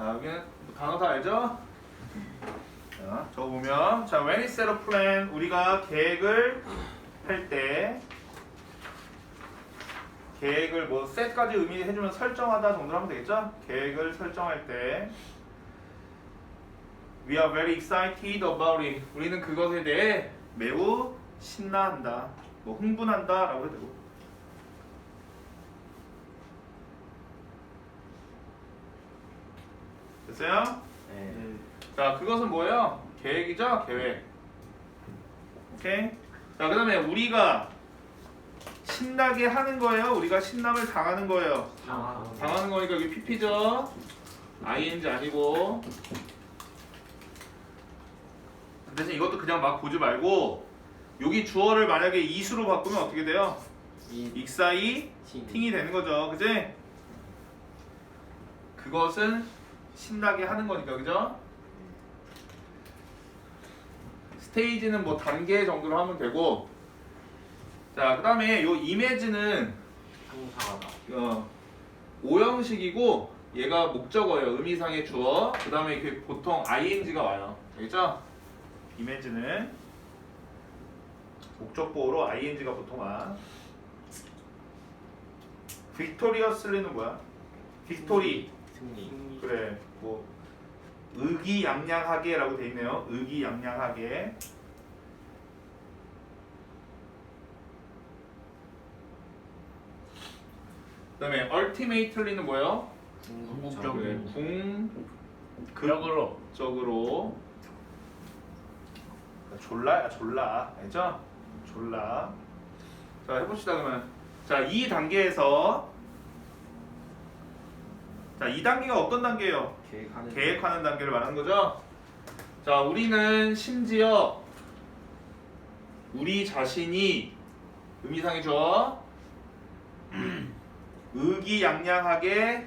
자, 여기는 단어 다 알죠? 자, 저거 보면 자, when is set a plan 우리가 계획을 할 때 계획을 뭐 set까지 의미해 주면 설정하다 정도로 하면 되겠죠? 계획을 설정할 때 We are very excited about it. 우리는 그것에 대해 매우 신나한다. 뭐 흥분한다 라고 해도 되고. 됐어요? 네. 자, 그것은 뭐예요? 계획이죠? 계획. 오케이? 자, 그 다음에 우리가 신나게 하는 거예요? 우리가 신남을 당하는 거예요? 아, 당하는 거니까 여기 PP죠? ing 아니고. 대신 이것도 그냥 막 보지 말고 여기 주어를 만약에 이수로 바꾸면 어떻게 돼요? 이 익사이 팅. 팅이 되는 거죠. 그지? 그것은 신나게 하는 거니까. 그죠? 스테이지는 뭐 단계 정도로 하면 되고 자, 그 다음에 요 이미지는 상상하다. 어, 오형식이고 얘가 목적어예요. 의미상의 주어. 그 다음에 이렇게 보통 ing가 와요. 알겠죠? 이미지는 목적보호로 ing가 보통 와. 빅토리어슬리는 뭐야? 빅토리. 승리. 그래. 뭐 의기양양하게라고 돼 있네요. 의기양양하게. 그다음에 ultimately는 뭐예요? 궁극적인. 궁극적으로 적으로 졸라 졸라 알죠? 졸라 자 해봅시다 그러면 자 이 단계에서 자 이 단계가 어떤 단계예요? 계획하는. 계획하는 단계를 말하는 거죠. 자, 우리는 심지어 우리 자신이 의미상의 주어 의기양양하게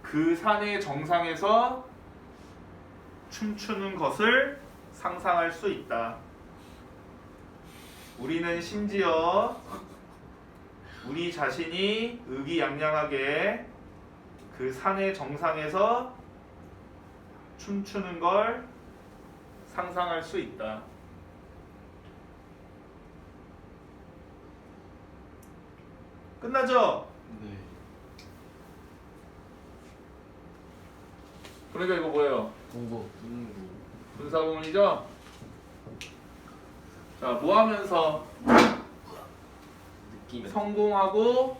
그 산의 정상에서 춤추는 것을 상상할 수 있다. 우리는 심지어 우리 자신이 의기양양하게 그 산의 정상에서 춤추는 걸 상상할 수 있다. 끝나죠? 네. 그러니까 이거 뭐예요? 공부. 분사구문이죠? 자, 뭐 하면서 느낌. 성공하고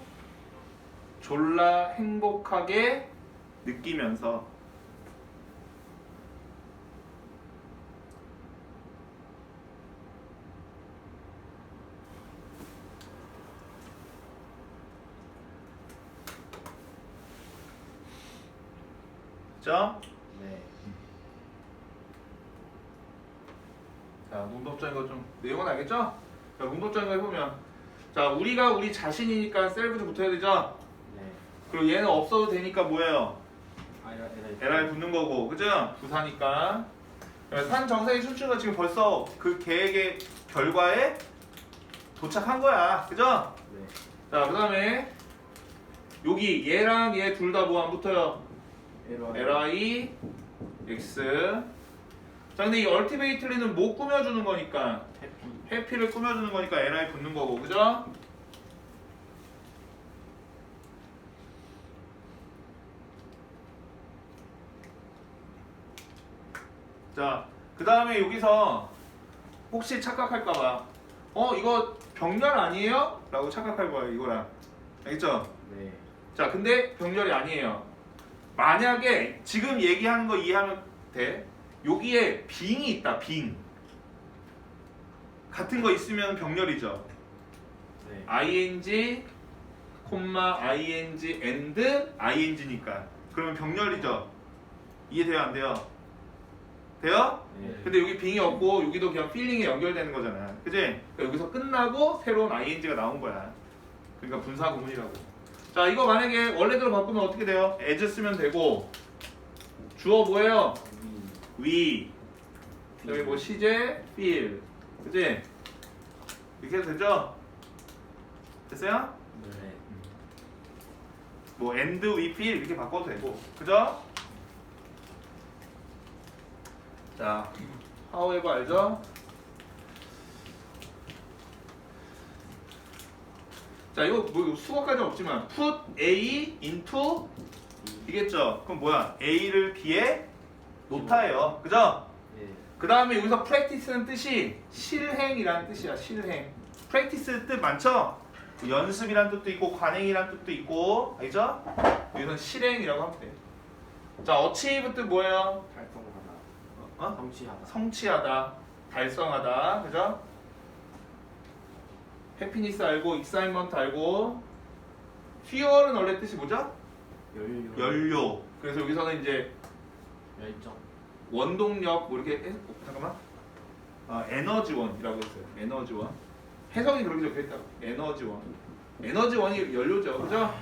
졸라 행복하게 느끼면서 그죠? 네. 자, 문법적인 거 좀 내용은 알겠죠? 자, 문법적인 거 해보면 자, 우리가 우리 자신이니까 셀프도 붙어야 되죠? 네. 그리고 얘는 없어도 되니까 뭐예요? LR 붙는 거고, 그죠? 부사니까. 산 춤추는 거 지금 벌써 그 계획의 결과에 도착한 거야, 그죠? 네. 자, 그 다음에 여기 얘랑 얘 둘 다 뭐 안 붙어요? 에라. LI X. 자, 근데 이 얼티메이틀리는 뭐 꾸며주는 거니까 해피. 해피를 꾸며주는 거니까 LI 붙는 거고, 그죠? 자, 그 다음에 여기서 혹시 착각할까봐, 어, 이거 병렬 아니에요? 라고 착각할 거예요, 이거랑. 알겠죠? 네. 자, 근데 병렬이 아니에요. 만약에 지금 얘기하는 거 이해하면 돼. 여기에 빙이 있다, 빙. 같은 거 있으면 병렬이죠. 네. ing, 콤마, ing, and, ing니까. 그러면 병렬이죠. 이해돼요, 안 돼요? 돼요? 네. 근데 여기 빙이 없고 여기도 그냥 필링에 연결되는 거잖아. 그지? 그러니까 여기서 끝나고 새로운 ing가 나온 거야. 그러니까 분사 구문이라고. 자, 이거 만약에 원래대로 바꾸면 어떻게 돼요? as 쓰면 되고 주어 뭐예요? 위. we. 여기 뭐 시제, feel. 그지? 이렇게 해도 되죠? 됐어요? 네. 뭐 and feel 이렇게 바꿔도 되고 그죠? 자 however 알죠? 자 이거 뭐 수거까지 없지만 put A into 이겠죠? 그럼 뭐야? A를 B에 놓다예요 그죠? 예. 그 다음에 여기서 practice는 뜻이 실행이라는 뜻이야 실행 practice 뜻 많죠? 연습이란 뜻도 있고 관행이란 뜻도 있고 알죠? 여기서는 실행이라고 하면 돼자 achieve 뜻 뭐예요? 달성하다. 어? 성취하다. 성취하다 달성하다 그죠? 해피니스 알고 익사이먼트 알고 fuel은 원래 뜻이 뭐죠? 연료. 연료 그래서 여기서는 이제 열정. 원동력 뭐 이렇게 해, 어, 잠깐만 아 에너지원이라고 했어요 에너지원 해석이 그렇게 적혀 있다고 에너지원 에너지원이 연료죠 그죠?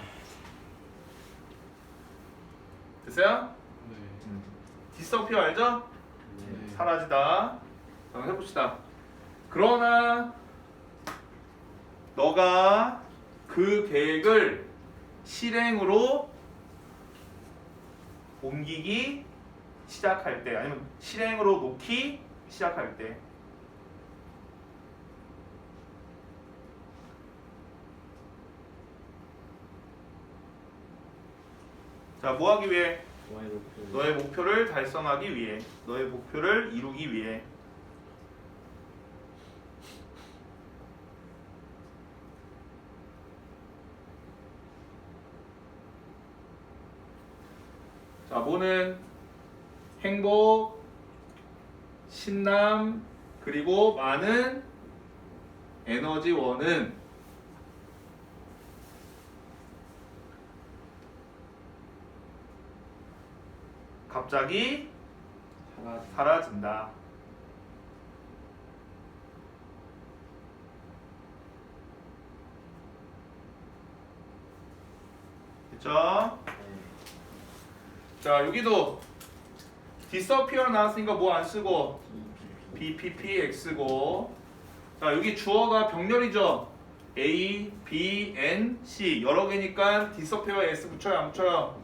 됐어요? 네. 디스어피어 알죠? 네. 사라지다 한번 해봅시다 그러나 너가 그 계획을 실행으로 옮기기 시작할 때 아니면 실행으로 놓기 시작할 때 자, 뭐 하기 위해? 너의 목표. 너의 목표를 달성하기 위해, 너의 목표를 이루기 위해. 자, 뭐는 행복, 신남, 그리고 많은 에너지원은 갑자기. 사라진다. 됐죠? 네. 자 여기도 disappear 나왔으니까 뭐 안 쓰고 BPPX고 자 여기 주어가 병렬이죠 A, B, N, C 여러 개니까 disappear S 붙여요 안 붙여요?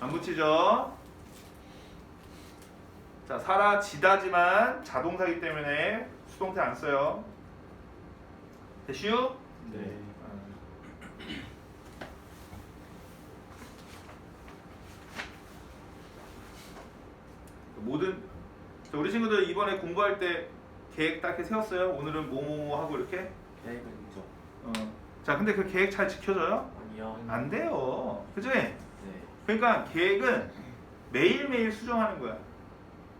안 붙이죠 자 사라지다지만 자동사기 때문에 수동태 안 써요 됐슈? 네. 모든 자, 우리 친구들 이번에 공부할 때 계획 딱 이렇게 세웠어요 오늘은 뭐뭐뭐 하고 이렇게 계획은 있죠. 어. 자 근데 그 계획 잘 지켜져요? 아니요. 안 돼요 그지? 네. 그러니까 계획은 매일매일 수정하는 거야.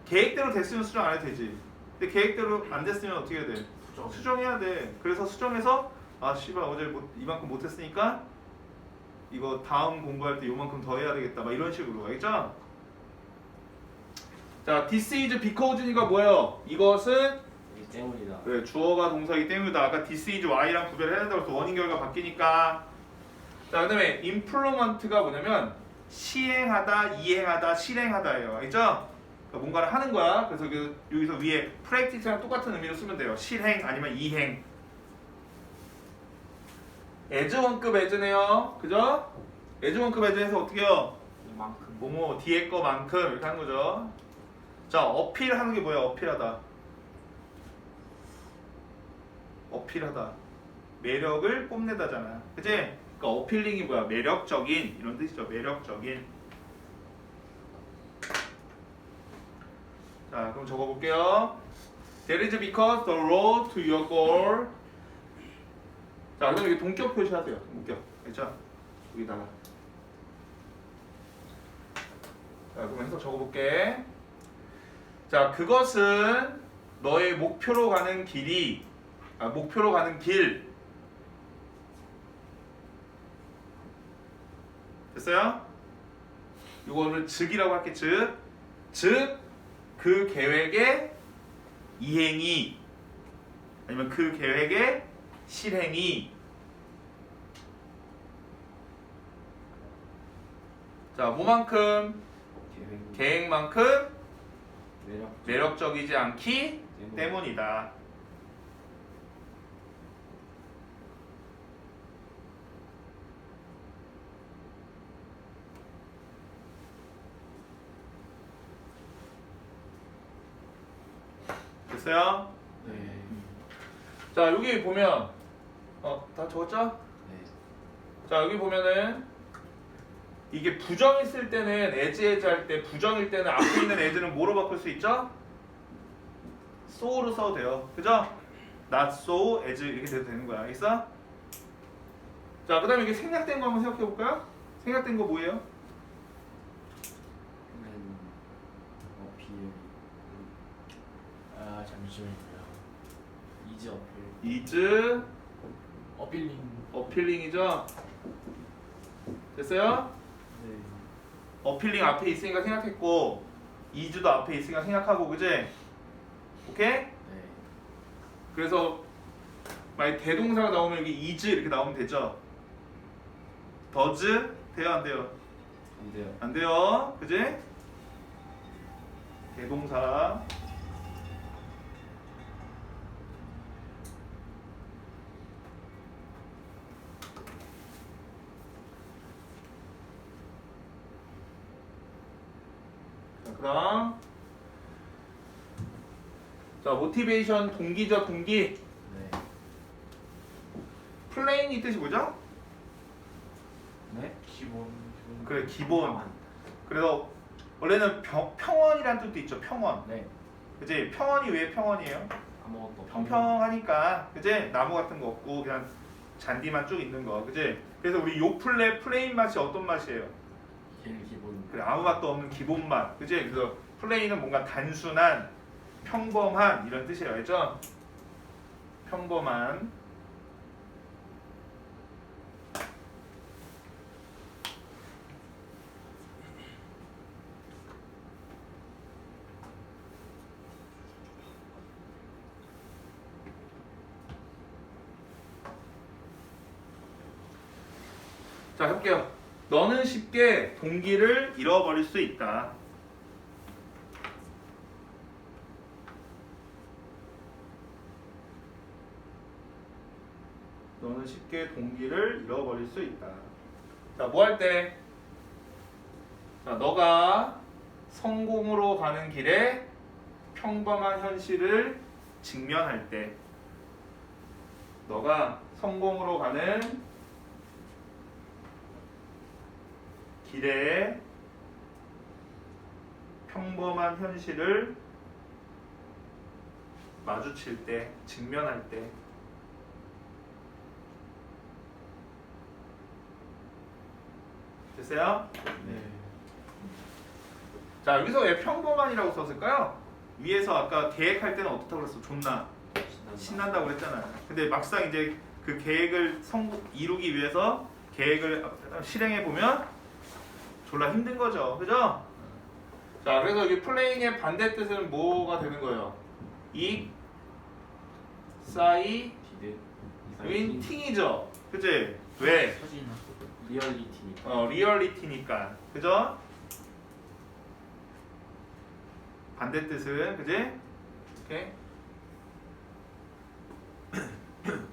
계획대로 됐으면 수정 안 해도 되지. 근데 계획대로 안 됐으면 어떻게 해야 돼? 수정. 수정해야 돼. 그래서 수정해서 아 씨발 어제 못, 이만큼 못했으니까 이거 다음 공부할 때 요만큼 더 해야 되겠다. 막 이런 식으로 알겠죠? 자, this is because니까 뭐예요? 이것은 이 때문이다. 네, 주어가 동사이기 때문이다. 아까 this is y랑 구별해야 된다고 해서 원인 결과 바뀌니까. 자, 그다음에 implement가 뭐냐면 시행하다, 이행하다, 실행하다예요. 알죠? 그러니까 뭔가를 하는 거야. 그래서 그 여기서 위에 practice랑 똑같은 의미로 쓰면 돼요. 실행 아니면 이행. as 원급 as네요. 그죠? as 원급 as에서 어떻게 해요? 이만큼. 뭐뭐 뒤에 거만큼 이렇게 하는 거죠. 자, 어필하는 게 뭐야? 어필하다. 어필하다. 매력을 뽐내다잖아. 그지? 그러니까 어필링이 뭐야? 매력적인 이런 뜻이죠. 매력적인. 자, 그럼 적어볼게요. That is because the road to your goal. 자, 그럼 여기 동격 표시하세요. 동격. 알죠? 여기다가. 자, 그럼 해서 적어볼게. 자, 그것은 너의 목표로 가는 길이, 아, 목표로 가는 길. 됐어요? 이거를 즉이라고 할게, 즉. 즉, 그 계획의 이행이, 아니면 그 계획의 실행이. 자, 뭐만큼? 계획. 계획만큼 매력적이지 않기 때문이다. 됐어요? 네. 자 여기 보면 어다 적었죠? 네. 자 여기 보면은 이게 부정있을 때는 as as 할때 부정일 때는 앞에 있는 as는 뭐로 바꿀 수 있죠? so로 써도 돼요 그죠? not so as 이렇게 돼도 되는 거야 알겠어? 자 그 다음에 이게 생략된 거 한번 생각해 볼까요? 생략된 거 뭐예요? 음, 어, 비율. 아 잠시만요. 이즈 어필. is 어필링 appealing이죠? 됐어요? 네. 어필링 앞에 있으니까 생각했고 이주도 앞에 있으니까 생각하고 그지? 오케이? 네. 그래서 만약 대동사가 나오면 여기 is 이렇게 나오면 되죠? does 돼요 안 돼요? 안 돼요. 안 돼요 그지? 대동사 자 그다음 자 모티베이션 동기죠 동기 네. 플레인 이 뜻이 뭐죠? 네? 기본 기본 그래 기본 그래서 원래는 평, 평원이라는 뜻도 있죠 평원 네. 그지 평원이 왜 평원이에요? 아무것도 없- 평평하니까 그지 나무 같은 거 없고 그냥 잔디만 쭉 있는 거 그지 그래서 우리 요플레 플레인 맛이 어떤 맛이에요? 제일 기본. 그래 아무 맛도 없는 기본 맛 그지 그래서 플레인은 뭔가 단순한 평범한 이런 뜻이에요 알죠? 평범한 자 해볼게요. 너는 쉽게 동기를 잃어버릴 수 있다. 동기를 잃어버릴 수 있다. 자, 뭐 할 때? 자, 너가 성공으로 가는 길에 평범한 현실을 직면할 때, 너가 성공으로 가는 길에 평범한 현실을 마주칠 때, 직면할 때, 됐어요? 네. 자 여기서 왜 평범한이라고 썼을까요? 위에서 아까 계획할 때는 어떻다고 그랬어? 존나 신난다. 신난다고 그랬잖아. 근데 막상 이제 그 계획을 성공 이루기 위해서 계획을 실행해 보면 졸라 힘든 거죠, 그죠? 자 그래서 여기 플레잉의 반대 뜻은 뭐가 되는 거예요? 이 사이 디드. 윈 팅이죠, 그지? 왜? 리얼리티니까. 어 리얼리티니까, 그죠? 반대 뜻은 그지? 오케이.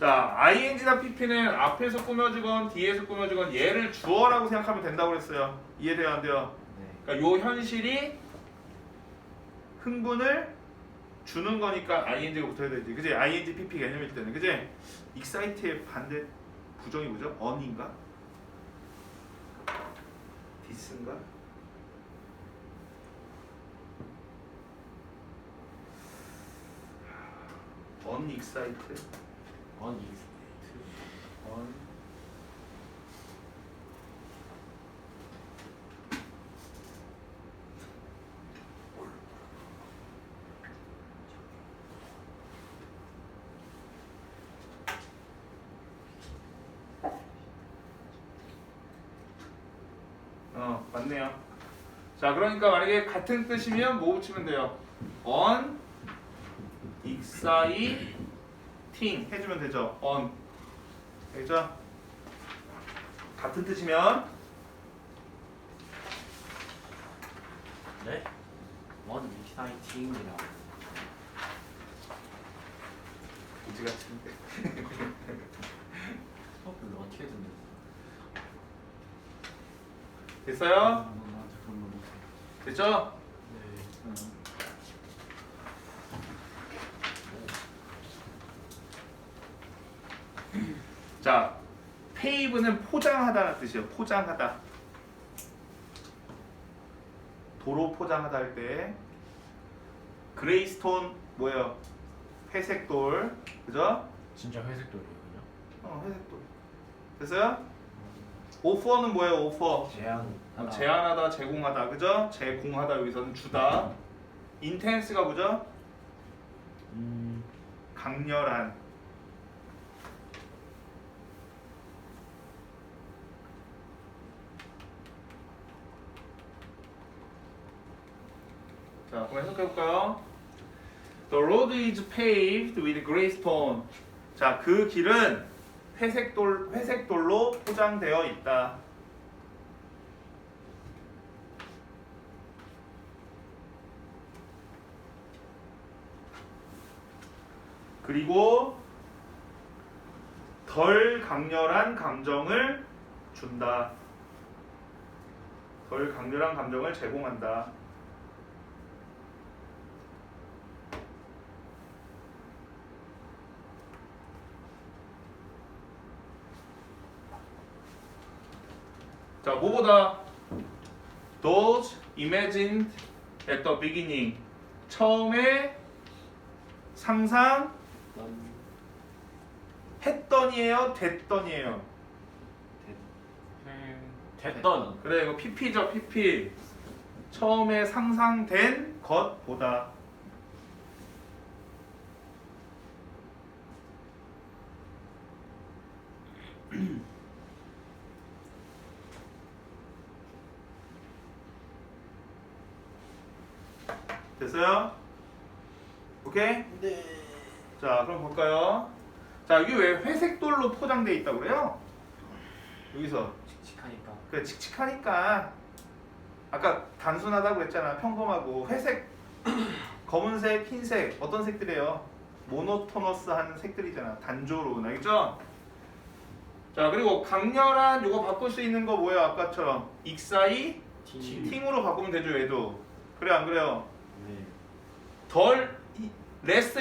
자, ing나 pp는 앞에서 꾸며주건 뒤에서 꾸며주건 얘를 주어라고 생각하면 된다고 그랬어요. 이해돼요, 안 돼요? 네. 그러니까 요 현실이 흥분을 주는 거니까 ing가 붙어야 되지. 그지? ing, pp 개념일 때는. 그지? excite의 반대 부정이 뭐죠? on인가? dis인가? unexcited? 언 익스. on 어 맞네요. 자 그러니까 만약에 같은 뜻이면 뭐 붙이면 돼요? on exciting 해주면 되죠. on 알겠죠? 같은 뜻이면 네? 원 익사이팅이라. 그지 같은데. 수업을 어떻게 듣는? 됐어요? 됐죠? 네. 자, 페이브는 포장하다라는 뜻이에요. 포장하다. 도로 포장하다 할 때 그레이스톤 뭐예요? 회색돌. 그죠? 진짜 회색 돌이에요, 어, 회색돌. 됐어요? 오퍼는 뭐예요? 오퍼. 어, 제안하다, 제공하다, 그죠? 제공하다 여기서는 주다. 인텐스가 뭐죠? 음 강렬한. 자, 그럼 해석해 볼까요? The road is paved with gray stone. 자, 그 길은 회색 돌 회색 돌로 포장되어 있다. 그리고 덜 강렬한 감정을 준다. 덜 강렬한 감정을 제공한다. 자, 뭐보다 those imagined at the beginning 처음에 상상 했더니에요, 됐더니에요. 됐던 그래 이거 PP죠, PP. 처음에 상상된 것보다. 됐어요? 오케이? 네. 자, 그럼 볼까요? 자, 여기 왜 회색 돌로 포장돼 있다고 그래요? 여기서. 칙칙하니까. 그래 칙칙하니까. 아까 단순하다고 했잖아 평범하고. 회색 검은색 흰색 어떤 색들이에요? 모노토너스한 색들이잖아 단조로운. 알겠죠? 자 그리고 강렬한 요거 바꿀 수 있는 거 뭐예요 아까처럼? 익사이? 팀 팅으로 바꾸면 되죠 얘도. 그래 안 그래요? 네 덜 레스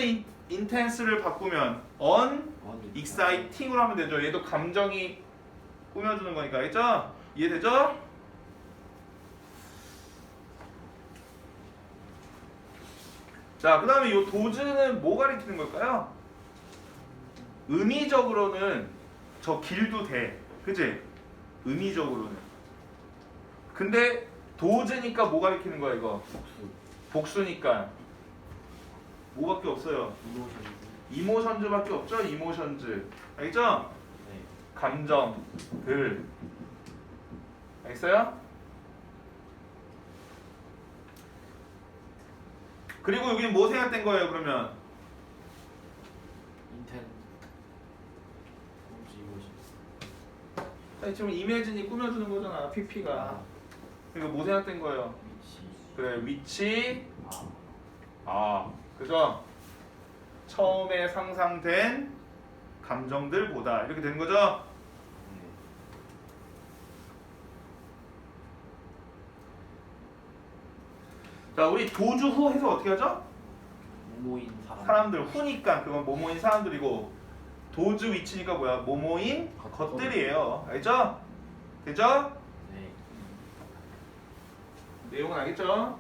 인텐스를 바꾸면 언원 익사이팅으로 하면 되죠. 얘도 감정이 꾸며주는 거니까 알겠죠? 이해되죠? 자, 그 다음에 이 도즈는 뭐 가리키는 걸까요? 의미적으로는 저 길도 돼. 그지? 의미적으로는. 근데 도즈니까 뭐 가리키는 거야, 이거? 복수 복수니까. 뭐밖에 없어요. 이모션 이모션즈밖에 없죠? 이모션즈. 알겠죠? 네. 감정들 알겠어요? 그리고 여기 뭐 생각된 거예요 그러면? 인텐 이모션. 아니 지금 이미진이 꾸며주는 거잖아 PP가. 아. 그리고 뭐 생각된 거예요? 위치. 그래 위치. 아. 아 그죠 처음에 상상된 감정들보다 이렇게 되는 거죠 네. 자 우리 도주 후 해서 어떻게 하죠 모모인 사람 사람들 후니까 그건 모모인 사람들이고 도주 위치니까 뭐야 모모인 것 들이에요 알죠? 되죠? 네 내용은 알겠죠?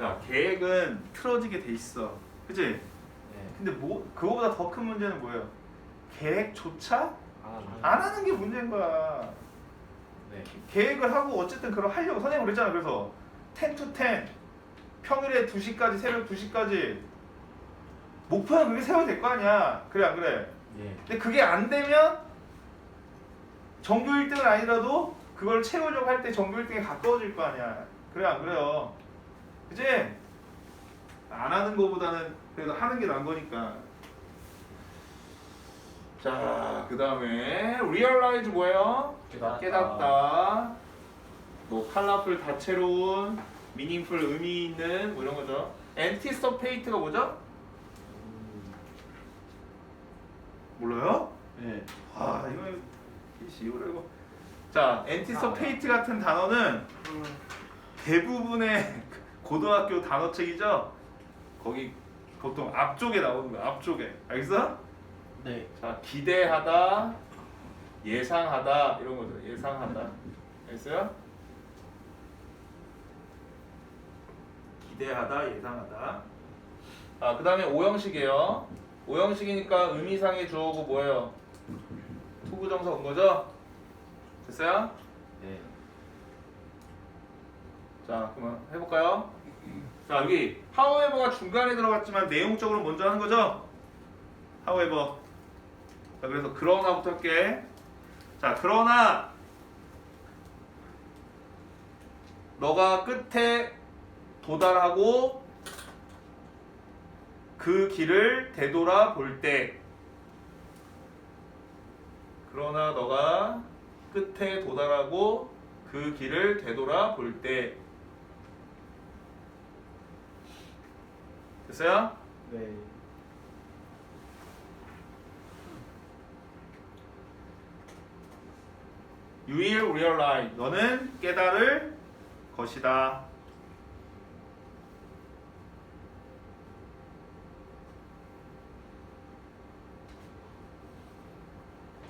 자 계획은 틀어지게 돼 있어 그치? 네. 근데 뭐 그거보다 더 큰 문제는 뭐예요? 계획조차 아, 안 하는 게 문제인 거야 네. 계획을 하고 어쨌든 그걸 하려고 선생님 그랬잖아 그래서 10 to 10 평일에 2시까지 새벽 2시까지 목표는 그게 세워야 될 거 아니야 그래 안 그래 예. 근데 그게 안 되면 전교 1등은 아니라도 그걸 채우려고 할 때 전교 1등에 가까워질 거 아니야 그래 안 그래요 그지? 안 하는 거보다는 그래도 하는 게 나은 거니까 자 그 다음에 realize 뭐예요? 깨닫다. 깨닫다 뭐 컬러풀 다채로운 meaningful 의미 있는 뭐 이런 거죠 anticipate가 뭐죠? 음, 몰라요? 네. 아 이거 이거 자 anticipate 같은 단어는 대부분의 고등학교 단어책이죠? 거기 보통 앞쪽에 나오는 거야. 앞쪽에. 알겠어? 네. 자, 기대하다, 예상하다 이런 거죠. 예상하다. 알겠어요? 기대하다, 예상하다. 아, 그다음에 오형식이에요. 오형식이니까 의미상의 주어고 뭐예요? 투부정사 온 거죠? 됐어요? 네. 자, 그러면 해볼까요? 자, 여기 however가 중간에 들어갔지만 내용적으로 먼저 하는 거죠? however. 자, 그래서 그러나부터 할게. 자, 그러나 너가 끝에 도달하고 그 길을 되돌아 볼 때, 그러나 너가 끝에 도달하고 그 길을 되돌아 볼 때, 됐어요? 네. You will realize. 너는 깨달을 것이다.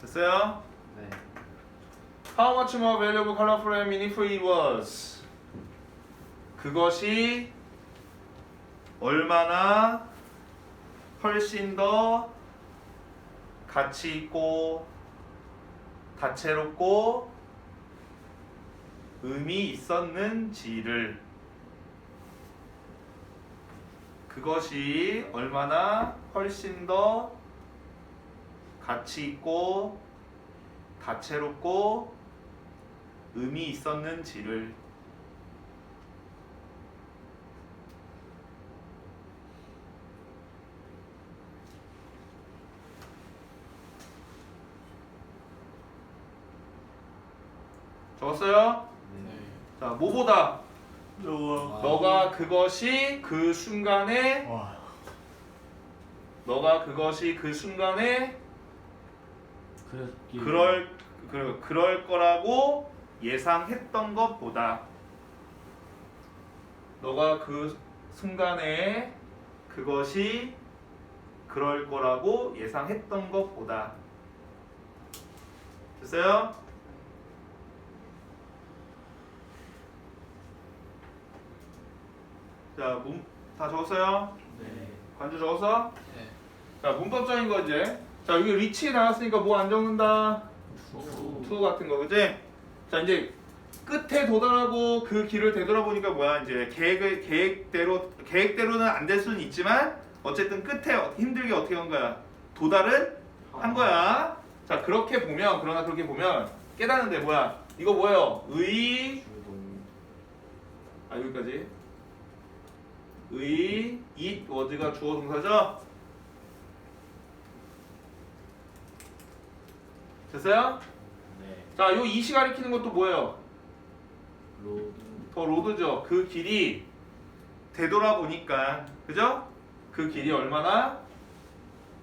됐어요? 네. How much more valuable, colorful, and meaningful it was. 그것이 얼마나 훨씬 더 가치 있고 다채롭고 의미 있었는지를. 그것이 얼마나 훨씬 더 가치 있고 다채롭고 의미 있었는지를 적었어요? 네. 자, 뭐보다 너가 그것이 그 순간에 와. 너가 그것이 그 순간에 이- 그럴 그, 그럴 거라고 예상했던 것보다 너가 그 순간에 그것이 그럴 거라고 예상했던 것보다 됐어요? 자, 문, 다 적었어요? 네. 관주 적었어? 네. 자, 문법적인 거 이제. 자, 여기 리치 나왔으니까 뭐 안 적는다? 투. 투 같은 거 그지? 자 이제 끝에 도달하고 그 길을 되돌아보니까 뭐야 이제 계획을 계획대로 계획대로는 안 될 수는 있지만 어쨌든 끝에 어- 힘들게 어떻게 한 거야 도달은 한 거야 자 그렇게 보면 그러나 그렇게 보면 깨닫는데 뭐야 이거 뭐예요 의. 아 여기까지 의 it 워드가 주어 동사죠 됐어요? 네. 자, 요 이시 가리키는 것도 뭐예요? 로드. 더 로드죠. 그 길이 되돌아보니까, 그죠? 그 길이 얼마나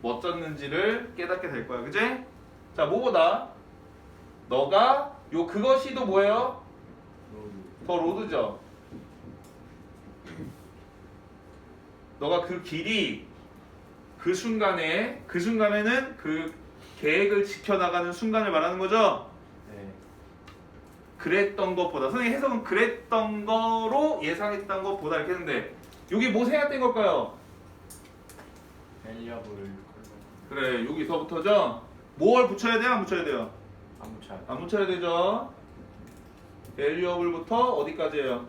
멋졌는지를 깨닫게 될 거야, 그지? 자, 뭐보다 너가 요 그것이도 뭐예요? 로드. 더 로드죠. 너가 그 길이 그 순간에 그 순간에는 그 계획을 지켜나가는 순간을 말하는 거죠. 네. 그랬던 것보다 선생님 해석은 그랬던 거로 예상했던 것보다 이렇게 했는데 여기 뭐 생략된 걸까요? 밸리어블 그래 여기서부터죠 뭘 붙여야 돼요 안 붙여야 돼요 아무 차. 안 붙여야 되죠 valuable부터 어디까지예요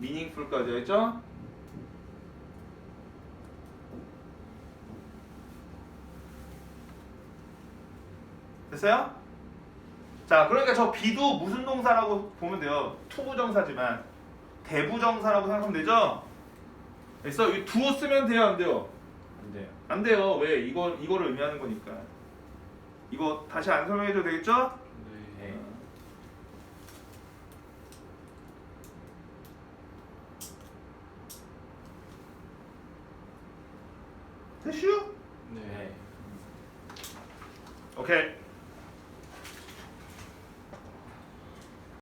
meaningful까지 했죠 됐어요? 자 그러니까 저 비도 무슨 동사라고 보면 돼요 투부정사지만 대부정사라고 생각하면 되죠 그래서 이 두어 쓰면 돼요 안 돼요 안 돼요. 안 돼요. 왜? 이거 이거를 의미하는 거니까. 이거 다시 안 설명해 줘도 되겠죠? 네. 됐슈? 네. 오케이.